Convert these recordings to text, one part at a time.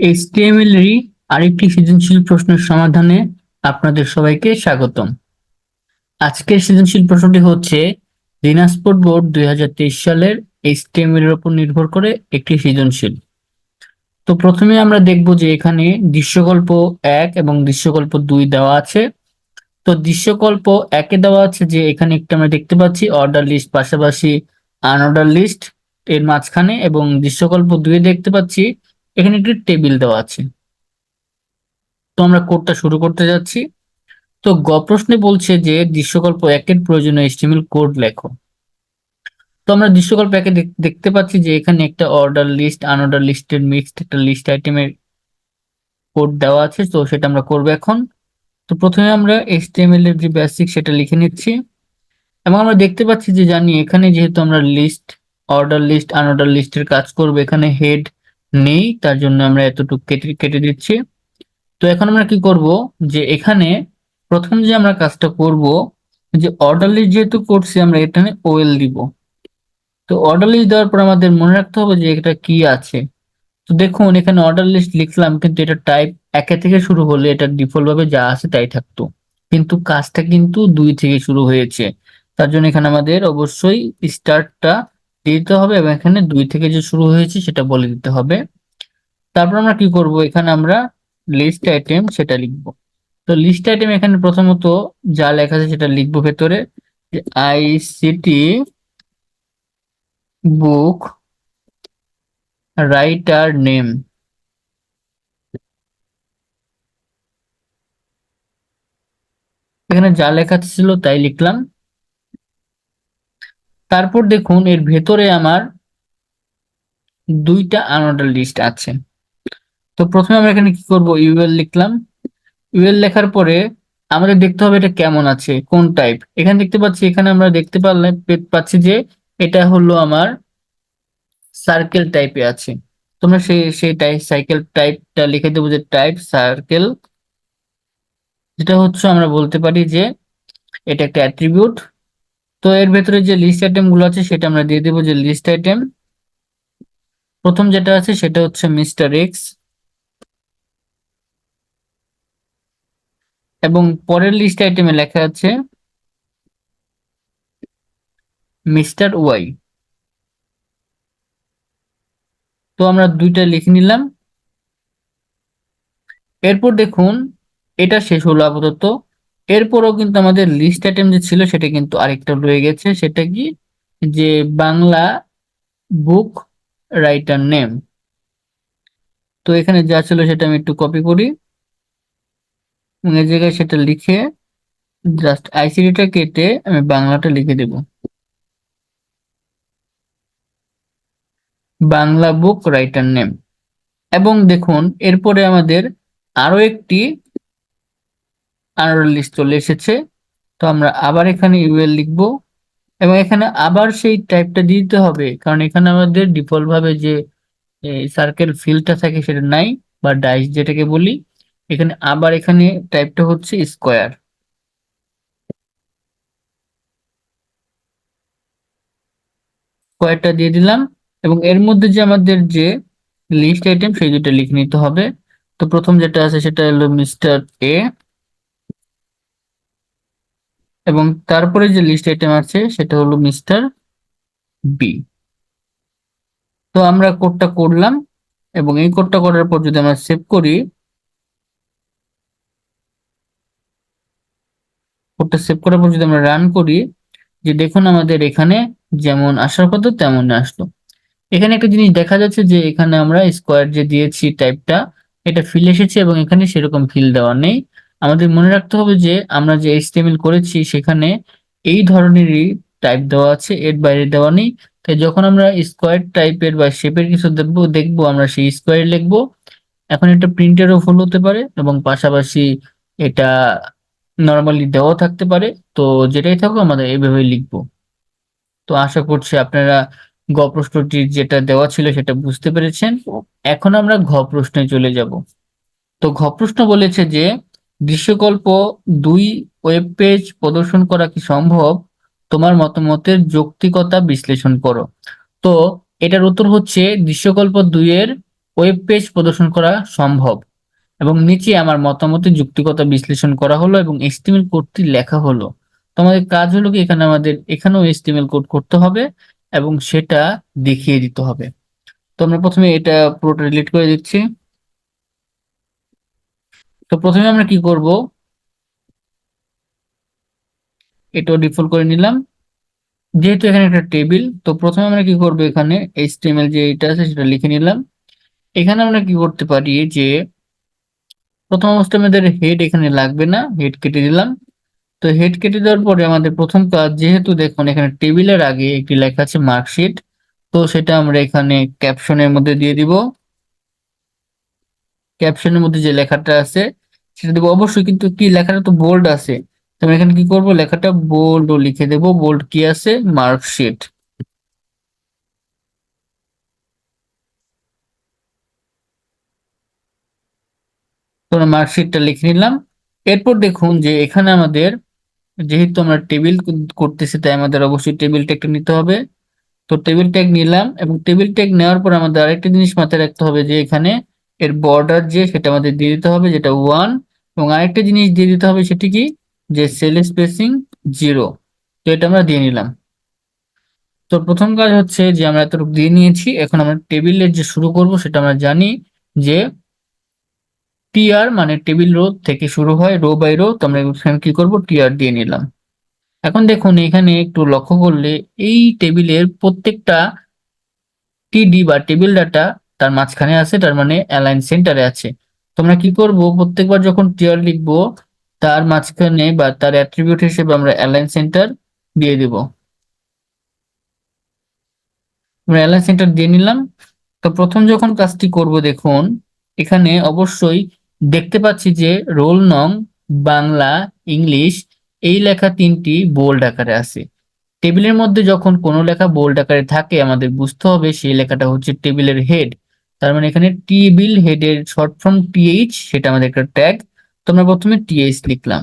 HTML এরই আরেকটি সৃজনশীল প্রশ্নের সমাধানে আপনাদের সবাইকে স্বাগতম। আজকের সৃজনশীল প্রশ্নটি হচ্ছে, দিনাজপুর বোর্ড দুই হাজার তেইশ সালের এইচটিএমএল এর উপর নির্ভর করে একটি সৃজনশীল। তো প্রথমে আমরা দেখব যে এখানে দৃশ্যকল্প এক এবং দৃশ্যকল্প দুই দেওয়া আছে। তো দৃশ্যকল্প একে দেওয়া আছে যে এখানে একটি আমরা দেখতে পাচ্ছি অর্ডার লিস্ট পাশাপাশি আনঅর্ডার লিস্ট এর মাঝখানে এবং দৃশ্যকল্প দুই দেখতে পাচ্ছি এখানে একটি টেবিল দেওয়া আছে। তো আমরা কোডটা শুরু করতে যাচ্ছি। তো গ প্রশ্নে বলছে যে দৃশ্যকল্প একের প্রয়োজনীয় এস্টিমেল কোড লেখো। তো আমরা দৃশ্যকল্প একে দেখ- দেখতে পাচ্ছি যে এখানে একটা অর্ডার লিস্ট, আনঅর্ডার লিস্টের মিক্সড একটা লিস্ট আইটেমের কোড দেওয়া আছে। তো সেটা আমরা করব এখন। তো প্রথমে আমরা এইচটিএমএল এর যে বেসিক সেটা লিখে নিচ্ছি। এবং আমরা দেখতে পাচ্ছি যে জানি এখানে যেহেতু আমরা লিস্ট, অর্ডার লিস্ট, আনঅর্ডার লিস্টের কাজ করব, এখানে হেড নেই, তার জন্য আমরা এতটুকু কেটে কেটে দিচ্ছি। তো এখন আমরা কি করব? যে এখানে প্রথম যে আমরা কাজটা করব, যে অর্ডার লিস্ট যেহেতু করছি, আমরা এখানে ওয়েল দিব। তো অর্ডার লিস্ট দেওয়ার পর আমাদের মনে রাখতে হবে যে এটা কি আছে। তো দেখুন, এখানে অর্ডার লিস্ট লিখলাম, কিন্তু এটা টাইপ একে থেকে শুরু হলে এটা ডিফল্ট ভাবে যা আছে তাই থাকতো। কিন্তু কাজটা কিন্তু দুই থেকে শুরু হয়েছে। তার জন্য এখানে আমাদের অবশ্যই স্টার্টটা দিতে হবে এবং এখানে দুই থেকে যে শুরু হয়েছে সেটা বলে দিতে হবে। তারপর আমরা কি করব? এখানে আমরা লিস্ট আইটেম সেটা লিখব। তো লিস্ট আইটেম এখানে প্রথমত যা লেখা আছে সেটা লিখব ভেতরে। আইসিটি বুক রাইটার নেম এখানে যা লেখা ছিল তাই লিখলাম। তারপর দেখুন, এর ভেতরে আমার দুইটা আনঅর্ডার লিস্ট আছে। তো প্রথমে আমরা এখানে কি করব? ইউএল লিখলাম। ইউএল লেখার পরে আমাদের দেখতে হবে এটা কেমন আছে, কোন টাইপ এখানে দেখতে পাচ্ছি, এখানে আমরা দেখতে পারলে পাচ্ছি যে এটা হলো আমার সার্কেল টাইপে আছে। তোমরা সেই সেই টাইপ সাইকেল টাইপটা লিখে দেবো যে টাইপ সার্কেল যেটা হচ্ছে আমরা বলতে পারি যে এটা একটা অ্যাট্রিবিউট তো এর ভেতরে যে লিস্ট আইটেমগুলো আছে সেটা আমরা দিয়ে দেবো যে লিস্ট আইটেম প্রথম যেটা আছে সেটা হচ্ছে মিস্টার এক্স এবং পরের লিস্ট আইটেমে লেখা আছে মিস্টার ওয়াই তো আমরা দুইটা লিখে নিলাম। এরপর দেখুন, এটা শেষ হলো আপাতত। এরপরও কিন্তু আমাদের লিস্ট আইটেম যে ছিল সেটা কিন্তু আরেকটা রয়ে গেছে, সেটা কি? যে বাংলা বুক রাইটার নেম তো এখানে যা ছিল সেটা আমি একটু কপি করি। এই জায়গায় সেটা লিখে জাস্ট আইসিডিটা কেটে আমি বাংলাটা লিখে দেব। বাংলা বুক রাইটার নেম এবং দেখুন, এরপরে আমাদের আরও একটি আনঅর্ডার লিস্ট চলে এসেছে। তো আমরা আবার এখানে ইউএল লিখব এবং এখানে আবার সেই টাইপটা দিতে হবে। কারণ এখানে আমাদের ডিফল্ট ভাবে যে সার্কেল ফিলটা থাকে সেটা নাই বা ডাইস যেটাকে বলি, এখানে আবার এখানে টাইপটা হচ্ছে স্কোয়ার স্কোয়ারটা দিয়ে দিলাম এবং এর মধ্যে যে আমাদের যে লিস্ট আইটেম সেই দুটো লিখে নিতে হবে। তো প্রথম যেটা আছে সেটা হলো মিস্টার এ এবং তারপরে যে লিস্ট আইটেম আছে, সেটা হলো মিস্টার বি তো আমরা কোডটা করলাম এবং এই কোডটা করার পর যদি আমরা সেভ করি কোডটা সেভ করার পর যদি আমরা রান করি, যে দেখুন আমাদের এখানে যেমন আসার কথা তেমন আসলো। এখানে একটা জিনিস দেখা যাচ্ছে যে এখানে আমরা স্কোয়ার যে দিয়েছি টাইপটা এটা ফিল এসেছে এবং এখানে সেরকম ফিল দেওয়া নেই। আমাদের মনে রাখতে হবে যে, আমরা যে এইচটিএমএল করেছি, সেখানে এই ধরনেরই টাইপ দেওয়া আছে, এর বাইরে দেওয়া নেই। তাই যখন আমরা স্কোয়ার টাইপের বা শেপের কিছু দেখব দেখব, আমরা সেই স্কোয়ার লিখব। এখন এটা প্রিন্টেরও ফুল হতে পারে এবং পাশাপাশি এটা নর্মালি দেওয়া থাকতে পারে। তো যেটাই থাকুক আমাদের এইভাবে লিখব। তো আশা করছি আপনারা গ প্রশ্নটি যেটা দেওয়া ছিল, সেটা বুঝতে পেরেছেন। এখন আমরা ঘ প্রশ্নে চলে যাব। তো ঘ প্রশ্ন বলেছে যে দৃশ্যকল্প দুই ওয়েব পেজ প্রদর্শন করা কি সম্ভব? তোমার মতামতের যৌক্তিকতা বিশ্লেষণ করো। তো এটার উত্তর হচ্ছে দৃশ্যকল্প দুইয়ের ওয়েব পেজ প্রদর্শন করা সম্ভব। এবং নিচে আমার মতামতে যুক্তিগত বিশ্লেষণ করা হলো এবং এস্টিমেল কোডটি লেখা হলো। তোমাদের কাজ হলো কি? এখানে আমাদের, এখানেও এস্টিমেল কোড করতে হবে এবং সেটা দেখিয়ে দিতে হবে। তো আমরা প্রথমে এটা পুরোটা ডিলিট করে দিচ্ছি। তো প্রথমে আমরা কি করব? এটাও ডিফল্ট করে নিলাম। যেহেতু এখানে একটা টেবিল, তো প্রথমে আমরা কি করব এখানে? এইচটিএমএল যে এটা আছে, সেটা লিখে নিলাম। এখানে আমরা কি করতে পারি যে, প্রথম অবস্থায় আমাদের হেড এখানে লাগবে না হেড কেটে দিলাম। তো হেড কেটে দেওয়ার পরে আমাদের প্রথম কাজ, যেহেতু দেখুন এখানে টেবিলের আগে একটি লেখা আছে মার্কশিট তো সেটা আমরা এখানে ক্যাপশনের মধ্যে দিয়ে দিব। ক্যাপশনের মধ্যে যে লেখাটা আছে, সেটা দেবো। অবশ্যই কিন্তু কি, লেখাটা তো বোল্ড আছে। তো আমরা এখানে কি করব? লেখাটা বোল্ড লিখে দেব। বোল্ড কি আছে? মার্কশিট তো মার্কশিটটা লিখে নিলাম। এরপর দেখুন যে এখানে আমাদের, যেহেতু আমরা টেবিল করতেছি, তাই আমাদের অবশ্যই টেবিল ট্যাগটা নিতে হবে। তো টেবিল ট্যাগ নিলাম এবং টেবিল ট্যাগ নেওয়ার পর আমাদের আরেকটা জিনিস মাথায় রাখতে হবে যে এখানে এর বর্ডার যে সেটা আমাদের দিয়ে দিতে হবে, যেটা ওয়ান এবং আরেকটা জিনিস দিয়ে দিতে হবে সেটি কি? যে সেল স্পেসিং জিরো তো এটা আমরা দিয়ে নিলাম। তো প্রথম কাজ হচ্ছে যে আমরা এতটুকু দিয়ে নিয়েছি, এখন আমরা টেবিলের যে শুরু করব সেটা আমরা জানি যে টিআর মানে টেবিল রো থেকে শুরু হয় রো বাই রো তো আমরা এখানে কি করব? টিআর দিয়ে নিলাম। এখন দেখুন, এখানে একটু লক্ষ্য করলে এই টেবিলের প্রত্যেকটা টিডি বা টেবিল ডাটা তার মাঝখানে আছে, তার মানে অ্যালাইন সেন্টারে আছে। তোমরা কি করব? প্রত্যেকবার যখন টিআর লিখব, তার মাঝখানে বা তার অ্যাট্রিবিউট হিসেবে আমরা অ্যালাইন সেন্টার দিয়ে দিব। আমরা অ্যালাইন সেন্টার দিয়ে নিলাম। তো প্রথম যখন কাজটি করব, দেখুন, এখানে অবশ্যই দেখতে পাচ্ছি যে রোল নং বাংলা ইংলিশ এই লেখা তিনটি বোল্ড আকারে আছে। টেবিলের মধ্যে যখন কোনো লেখা বোল্ড আকারে থাকে, আমাদের বুঝতে হবে সেই লেখাটা হচ্ছে টেবিলের হেড তার মানে এখানে টি টেবিল হেডের শর্ট ফর্ম টিএইচ সেটা আমাদের একটা ট্যাগ তো আমরা প্রথমে টিএইচ লিখলাম।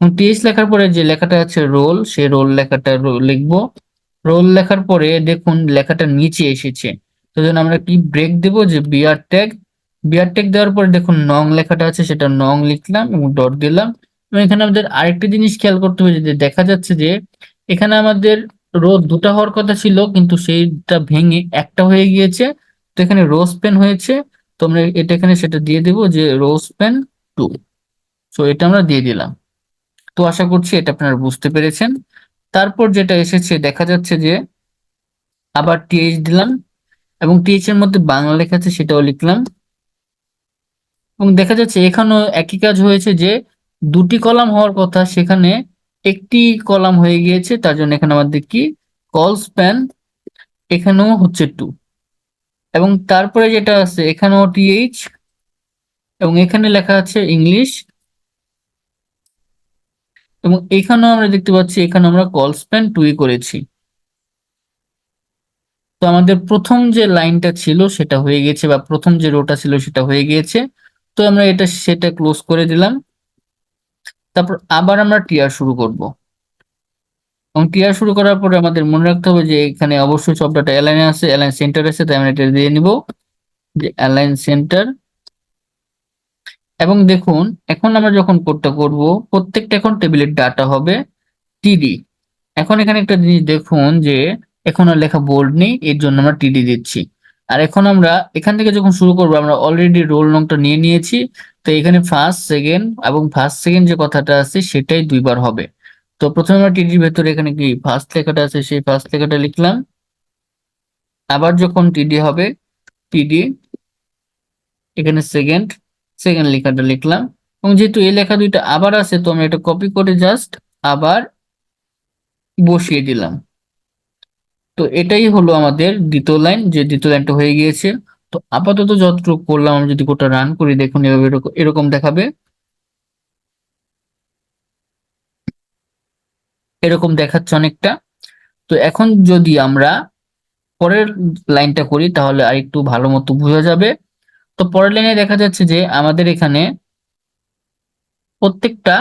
টিএইচ লেখার পরে যে লেখাটা আছে রোল সে রোল লেখাটা লিখব। রোল লেখার পরে দেখুন লেখাটা নিচে এসেছে। তো আমরা কি ব্রেক দেবো যে বিআর ট্যাগ বিআর ট্যাগ দেওয়ার পরে দেখুন নং লেখাটা আছে, সেটা নং লিখলাম এবং ডট দিলাম। এবং এখানে আমাদের আরেকটি জিনিস খেয়াল করতে হবে, যে দেখা যাচ্ছে যে এখানে আমাদের রো দুটা হওয়ার কথা ছিল, কিন্তু সেইটা ভেঙে একটা হয়ে গিয়েছে। তো এখানে রোজ পেন হয়েছে, তো আমরা এটা এখানে সেটা দিয়ে দেব যে রোজ পেন টু সো এটা আমরা দিয়ে দিলাম। তো আশা করছি এটা আপনারা বুঝতে পেরেছেন। তারপর যেটা এসেছে, দেখা যাচ্ছে যে আবার টিএইচ দিলাম এবং টিএইচ এর মধ্যে বাংলা লেখা আছে, সেটাও লিখলাম। এবং দেখা যাচ্ছে এখানেও একই কাজ হয়েছে যে দুটি কলাম হওয়ার কথা, সেখানে একটি কলাম হয়ে গিয়েছে, তার জন্য এখানে আমাদের কি? কল স্প্যান এখানেও হচ্ছে টু এবং তারপরে যেটা আছে, এখানেও টিএইচ এবং এখানে লেখা আছে ইংলিশ এবং এখানেও আমরা দেখতে পাচ্ছি, এখানে আমরা কল স্প্যান টুই করেছি। তো আমাদের প্রথম যে লাইনটা ছিল, সেটা হয়ে গেছে, বা প্রথম যে রোটা ছিল, সেটা হয়ে গিয়েছে তো আমরা এটা, সেটা ক্লোজ করে দিলাম। তারপর আবার আমরা টিয়ার শুরু করব। এবং টিয়ার শুরু করার পরে আমাদের মনে রাখতে হবে যে এখানে অবশ্যই সব ডাটা অ্যালাইনে আছে অ্যালাইন সেন্টার আছে, তাই আমরা এটা দিয়ে নিব যে অ্যালাইন সেন্টার এবং দেখুন, এখন আমরা যখন কোডটা করব, প্রত্যেকটা এখন টেবিলের ডাটা হবে টিডি এখন এখানে একটা জিনিস দেখুন যে এখন আর লেখা বোল্ড নেই, এর জন্য আমরা টিডি দিচ্ছি। আর এখন আমরা এখান থেকে যখন শুরু করব, আমরা অলরেডি রোল নংটা নিয়ে নিয়েছি, তো এখানে ফার্স্ট সেকেন্ড এবং ফার্স্ট সেকেন্ড যে কথাটা আছে, সেটাই দুইবার হবে। তো প্রথমে আমরা টিডির ভেতরে এখানে কি ফার্স্ট লেখাটা আছে, সেই ফার্স্ট লেখাটা লিখলাম। আবার যখন টিডি হবে টিডি এখানে সেকেন্ড সেকেন্ড লেখাটা লিখলাম। এবং যেহেতু এই লেখা দুইটা আবার আছে, তো আমরা এটা কপি করে জাস্ট আবার বসিয়ে দিলাম। তো এটাই হলো আমাদের দ্বিতীয় লাইন, যে দ্বিতীয় লাইনটা হয়ে গিয়েছে। তো আপাতত যতটুকু করলাম, আমি যদি কোটা রান করি, দেখুন এভাবে এরকম দেখাবে। এরকম দেখাচ্ছে অনেকটা। তো এখন যদি আমরা পরের লাইনটা করি, তাহলে আর একটু ভালো মতো বোঝা যাবে। তো পরের লাইনে দেখা যাচ্ছে যে আমাদের এখানে প্রত্যেকটা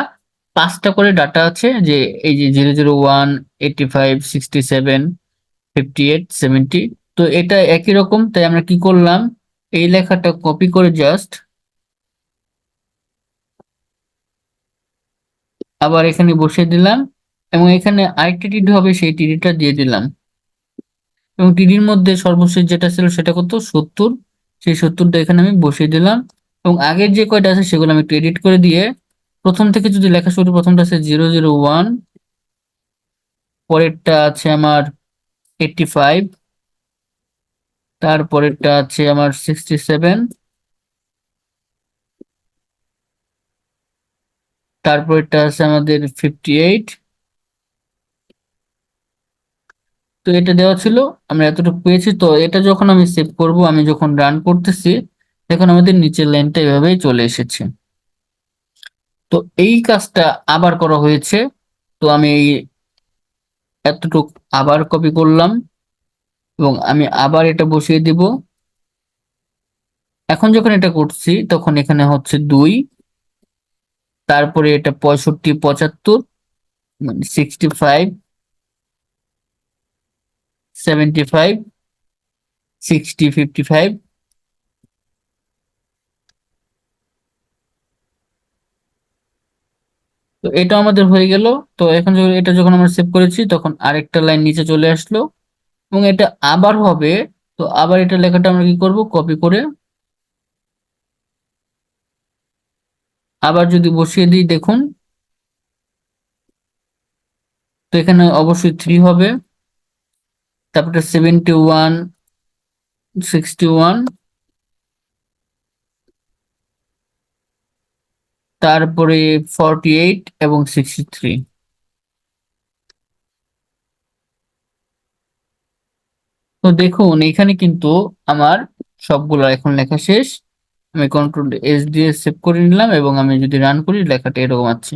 পাঁচটা করে ডাটা আছে, যে এই যে zero zero one, eighty five, sixty seven, fifty eight, seventy. তো এটা একই রকম, তাই আমরা কি করলাম? এই লেখাটা কপি করে জাস্ট আবার এখানে বসিয়ে দিলাম। এবং এখানে আরেকটি টিডি হবে, সেই টিডিটা দিয়ে দিলাম। এবং টিডির মধ্যে সর্বশেষ যেটা ছিল সেটা কত? সত্তর। সেই সত্তরটা এখানে আমি বসিয়ে দিলাম। এবং আগের যে কয়টা আছে সেগুলো আমি একটু এডিট করে দিয়ে প্রথম থেকে যদি লেখা শুরু প্রথমটা আছে জিরো জিরো ওয়ান পরেরটা আছে আমার এইটটি ফাইভ তারপরেরটা আছে আমার সিক্সটি সেভেন তারপরেরটা আছে আমাদের ফিফটি এইট তো এটা দেওয়া ছিল, আমরা এতটুকু পেয়েছি। তো এটা যখন আমি সেভ করব, আমি যখন রান করতেছি এখন আমাদের নিচের লাইনটা এভাবেই চলে এসেছে। তো এই কাজটা আবার করা হয়েছে। তো আমি এই এতটুক আবার কপি করলাম এবং আমি আবার এটা বসিয়ে দিব। এখন যখন এটা করছি, তখন এখানে হচ্ছে দুই, তারপরে এটা পঁয়ষট্টি, পঁচাত্তর মানে sixty five seventy five sixty fifty five তো এটা আমাদের হয়ে গেল। তো এখন এটা যখন আমরা সেভ করেছি, তখন আরেকটা লাইন নিচে চলে আসলো। এবং এটা আবার হবে, তো আবার এটা লেখাটা আমরা কি করব? কপি করে আবার যদি বসিয়ে দিই, দেখুন। তো এখানে অবশ্যই থ্রি হবে। তারপরে সেভেন্টি ওয়ান সিক্সটি ওয়ান তারপরে ফর্টি এইট এবং সিক্সটি থ্রি তো দেখুন, এখানে কিন্তু আমার সবগুলো এখন লেখা শেষ। আমি কন্ট্রোল এস দিয়ে সেভ করে নিলাম এবং আমি যদি রান করি, লেখাটা এরকম আছে।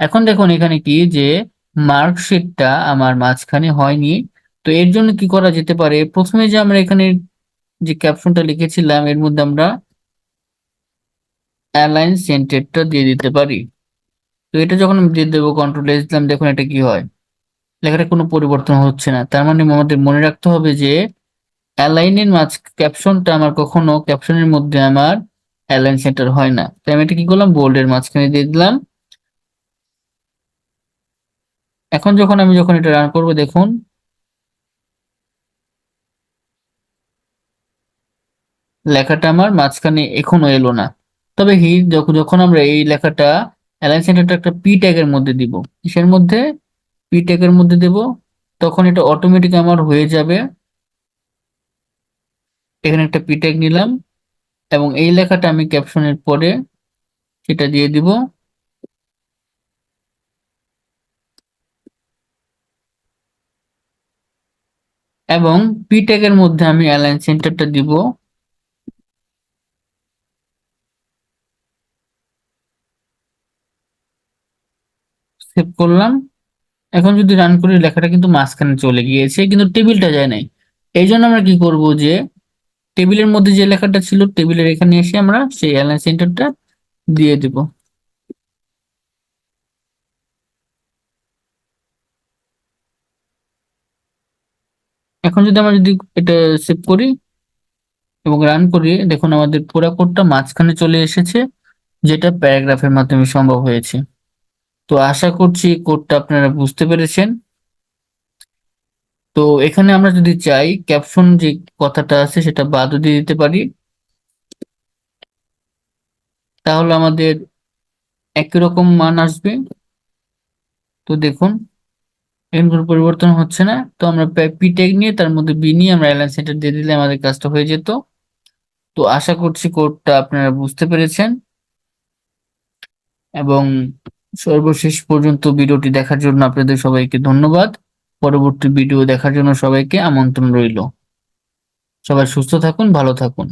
এখন দেখুন, এখানে কি যে মার্কশিটটা আমার মাঝখানে হয়নি। তো এর জন্য কি করা যেতে পারে? প্রথমে যে আমরা এখানে যে ক্যাপশনটা লিখেছিলাম, এর মধ্যে আমরা অ্যালাইন সেন্টারটা দিয়ে দিতে পারি। তো এটা যখন আমি দিয়ে দেবো কন্ট্রোল এস দিলাম, দেখুন এটা কি হয়। লেখাটা কোনো পরিবর্তন হচ্ছে না। তার মানে আমাদের মনে রাখতে হবে যে অ্যালাইনের মাঝ ক্যাপশনটা আমার কখনো ক্যাপশনের মধ্যে আমার অ্যালাইন সেন্টার হয় না। তাই আমি এটা কি করলাম? বোল্ডের মাঝখানে দিয়ে দিলাম। এখন যখন আমি যখন এটা রান করব, দেখুন লেখাটা আমার মাঝখানে এখনও এলো না। তবে হি যখন আমরা এই লেখাটা অ্যালাইন সেন্টারটা একটা পি ট্যাগের মধ্যে দিব, কিসের মধ্যে? পি ট্যাগের মধ্যে দেব, তখন এটা অটোমেটিক আমার হয়ে যাবে। এখানে একটা পি ট্যাগ নিলাম, এবং এই লেখাটা আমি ক্যাপশনের পরে সেটা দিয়ে দিব। এবং পি ট্যাগের মধ্যে আমি অ্যালাইন সেন্টারটা দিব। সেভ করলাম। এখন যদি রান করি, লেখাটা কিন্তু মাঝখানে চলে গিয়েছে, কিন্তু টেবিলটা যায় নাই। এই জন্য আমরা কি করব যে টেবিলের মধ্যে যে লেখাটা ছিল টেবিলের এখানে এসে আমরা সেই অ্যালাইন সেন্টারটা দিয়ে দেব। এখন যদি আমরা যদি এটা সেভ করি এবং রান করি, দেখুন আমাদের পুরো কোডটা মাঝখানে চলে এসেছে, যেটা প্যারাগ্রাফের মাধ্যমে সম্ভব হয়েছে। তো আশা করছি কোডটা আপনারা বুঝতে পেরেছেন। তো এখানে আমরা যদি চাই, ক্যাপশন যে কথাটা আছে সেটা বাদও দিয়ে দিতে পারি। তাহলে আমাদের একই রকম মান আসবে। তো দেখুন এখানে কোনো পরিবর্তন হচ্ছে না। তো আমরা পি ট্যাগ নিয়ে, তার মধ্যে বি নিয়ে আমরা অ্যালাইন সেন্টার দিয়ে দিলে আমাদের কাজটা হয়ে যেত। তো আশা করছি কোডটা আপনারা বুঝতে পেরেছেন। এবং সর্বশেষ পর্যন্ত ভিডিওটি দেখার জন্য আপনাদের সবাইকে ধন্যবাদ। পরবর্তী ভিডিও দেখার জন্য সবাইকে আমন্ত্রণ রইল। সবাই সুস্থ থাকুন, ভালো থাকুন।